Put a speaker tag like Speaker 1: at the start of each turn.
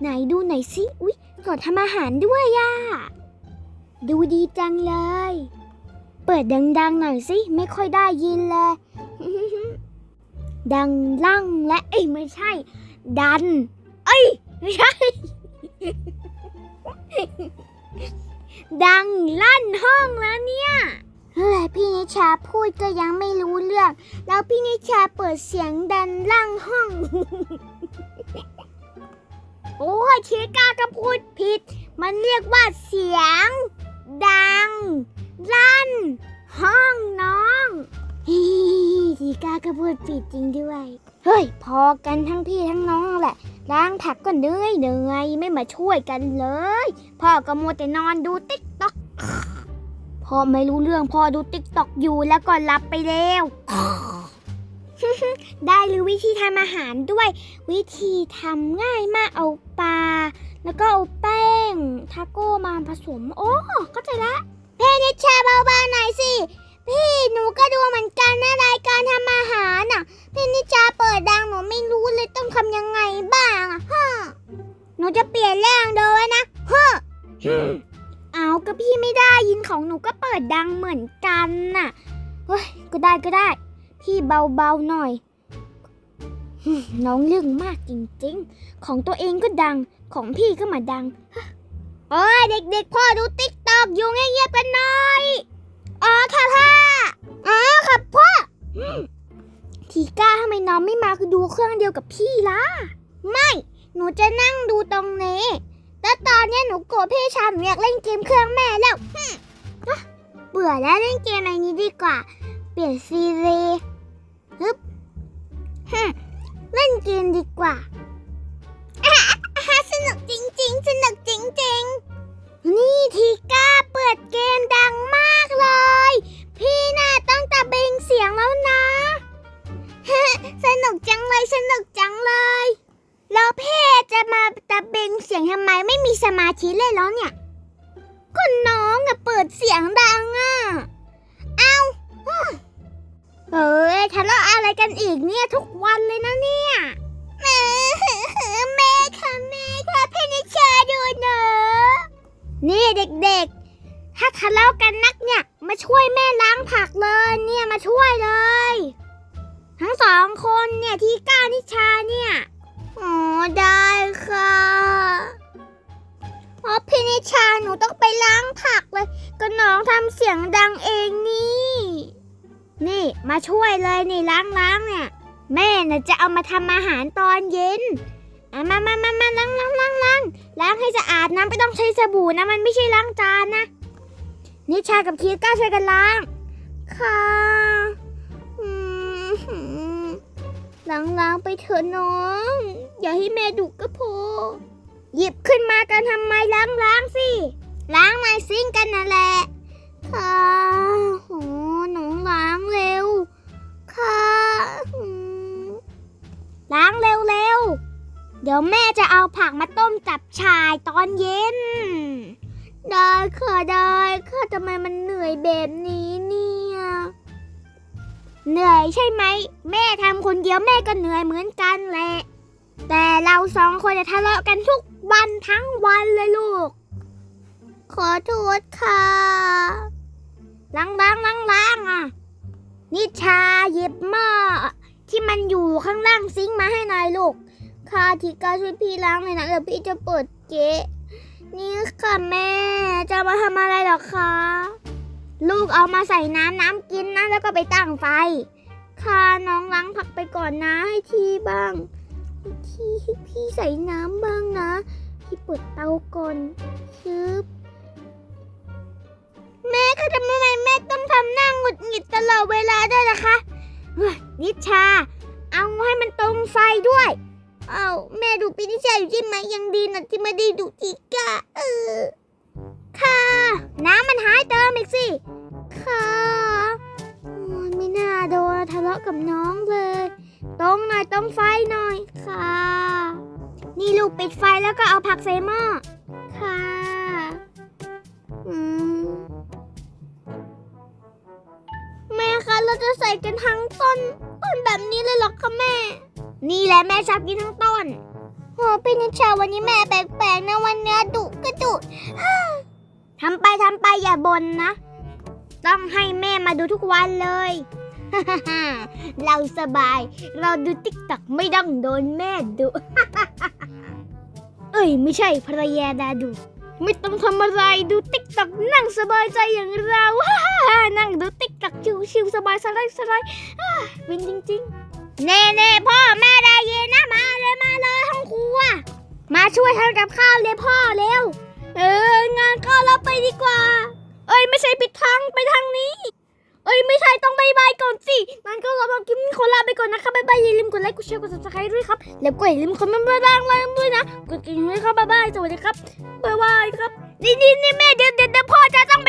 Speaker 1: ไหนดูไหนอยสิ อุ๊ยสอทำอาหารด้วยอะดูดีจังเลย เปิดดังๆหน่อยสิ ไม่ค่อยได้ยินเลย ดังลั่งและ เอ้ยไม่ใช่ ดัน เอ้ย ไม่ใช่ ดังลั่นห้องแล้วเนี่ยเฮ้ยพี่นิชาพูดก็ยังไม่รู้เรื่อง แล้วพี่นิชาเปิดเสียงดันลั่งห้อง โอ้ยชิก้าก็พูดผิด มันเรียกว่าเสียง ดัง ลั่น ห้องน้องฮิชิก้าก็พูดผิดจริงด้วย เฮ้ย พอกันทั้งพี่ทั้งน้องแหละ ล้างผักก็เหนื่อยเหนื่อยไม่มาช่วยกันเลย พ่อก็มัวแต่นอนดูติ๊กต็อกพ่อไม่รู้เรื่องพ่อดูติ๊กต็อกอยู่แล้วก็หลับไปแล้ว ได้หรือวิธีทำอาหารด้วย วิธีทำง่ายมากเอาปลา แล้วก็เอาแป้งทาโก้มาผสม โอ้เข้าใจละเพนิชาเบาๆหน่อยสิ พี่หนูก็ดูเหมือนกันนะรายการทำอาหารน่ะเพนิชาเปิดดังหนูไม่รู้เลยต้องทำยังไงบ้างอะฮะหนูจะเปลี่ยนแรงโดยนะฮะเอาก็พี่ไม่ได้ยินของหนูก็เปิดดังเหมือนกันน่ะเฮ้ยก็ได้ก็ได้ พี่เบาๆหน่อย น้องเรื่องมากจริงๆ ของตัวเองก็ดัง ของพี่ก็มาดัง โอ้ยเด็กๆ พ่อดูติ๊กตอกอยู่เงียบๆกันหน่อย อ๋อค่ะพ่อ อ๋อค่ะพ่อ ทีก้าทำไมน้องไม่มาคือดูเครื่องเดียวกับพี่ล่ะ ไม่ หนูจะนั่งดูตรงนี้แล้วตอนนี้หนูโกรธพี่ชายหนูอยากเล่นเกมเครื่องแม่แล้วเบื่อแล้วเล่นเกมอะไรนี้ดีกว่า เปลี่ยนซีรีส์ ฮึบฮึมเล่นเกมดีกว่าอะอะสนุกจริง ๆ สนุกจริง ๆ นี่ทีก้าเปิดเกมดังมากเลย พี่น่าต้องตะเบงเสียงแล้วนะ สนุกจังเลย สนุกจังเลย แล้วเพ่จะมาตะเบงเสียงทำไมไม่มีสมาธิเลยแล้วเนี่ยก็น้องอะเปิดเสียงดังอะ กันอีกเนี่ยทุกวันเลยนะเนี่ยแม่แม่ค่ะแม่ค่ะเพนิชาดูเนอะนี่เด็กๆ ถ้าทะเลาะกันนักเนี่ยมาช่วยแม่ล้างผักเลยเนี่ยมาช่วยเลย ทั้งสองคนเนี่ยที่ก้านิชาเนี่ยอ๋อได้ค่ะเพราะพี่นิชาหนูต้องไปล้างผักเลย ก็น้องทำเสียงดังเองนี่ นี่มาช่วยเลยนี่ล้างล้างเนี่ย แม่น่ะจะเอามาทำอาหารตอนเย็นมามามามาล้างล้างล้างล้างล้างให้สะอาดนะไม่ต้องใช้สบู่นะมันไม่ใช่ล้างจานนะ นิชากับคีก้าช่วยกันล้าง ค่ะอืมล้างไปเถอะน้อง อย่าให้แม่ดุก็พอ หยิบขึ้นมากันทำไมล้างๆสิ ล้างในซิงกันนั่นแหละ เอาผักมาต้มจับชายตอนเย็น ได้ค่ะได้ค่ะทำไมมันเหนื่อยแบบนี้เนี่ย เหนื่อยใช่ไหม แม่ทำคนเดียวแม่ก็เหนื่อยเหมือนกันแหละ แต่เราสองคนจะทะเลาะกันทุกวันทั้งวันเลยลูก ขอโทษค่ะล้างล้างล้างล้างอะ นิชาหยิบหม้อที่มันอยู่ข้างล่างซิงมาให้หน่อยลูก ค่ะทีกาช่วยพี่ล้างเลยนะเดี๋ยวพี่จะเปิดเก๊ะนี่ค่ะแม่ จะมาทำอะไรหรอคะ ลูกเอามาใส่น้ำน้ำกินนะแล้วก็ไปตั้งไฟ ค่ะน้องล้างผักไปก่อนนะให้ทีบ้าง ทีให้พี่ใส่น้ำบ้างนะ พี่เปิดเตาก่อนชึบแม่คะทำไมแม่ต้องทำหน้าหงุดหงิดตลอดเวลาด้วยล่ะคะนิชา แม่ดูปีนิชาอยู่ใช่ไหมยังดีนะที่ไม่ได้ดูจิกาเออค่ะ น้ำมันหายเติมอีกสิ ค่ะไม่น่าโดนทะเลาะกับน้องเลยตรงหน่อยตรงไฟหน่อยค่ะ นี่ลูกปิดไฟแล้วก็เอาผักใส่หม้อค่ะ อืมแม่คะเราจะใส่กันทั้งต้นต้นแบบนี้เลยเหรอคะแม่ นี่แหละแม่ชอบกินทั้งต้น โอ้พี่นิชาวันนี้แม่แปลกๆนะวันเนี้ยดุก็ดุทำไปทำไปอย่าบ่นนะ ต้องให้แม่มาดูทุกวันเลย เราสบาย เราดูติ๊กตักไม่ต้องโดนแม่ดุ เอ้ยไม่ใช่ภรรยาดาดุ ไม่ต้องทำอะไรดูติ๊กตักนั่งสบายใจอย่างเรานั่งดูติ๊กตักชิวๆสบายสไลด์สไลด์วินจริงๆ เน่เน่พ่อแม่ได้ยินนะมาเลยมา มาช่วยทำกับข้าวเลยพ่อเร็ว เอองานก็เราไปดีกว่า เอ้ยไม่ใช่ผิดทางไปทางนี้ เอ้ยไม่ใช่ต้องบายบายก่อนสิงั้นก็เรากินขอลาไปก่อนนะคะบายบายอย่าลืมกดไลค์กดแชร์กด subscribe ด้วยครับ แล้วก็อย่าลืมคอมเมนต์มาด้านล่างด้วยนะกดกระดิ่งด้วยครับบายบายสวัสดีครับบายบายครับนี่นี่นี่แม่เดี๋ยวเดี๋ยวเดี๋ยวพ่อจะต้อง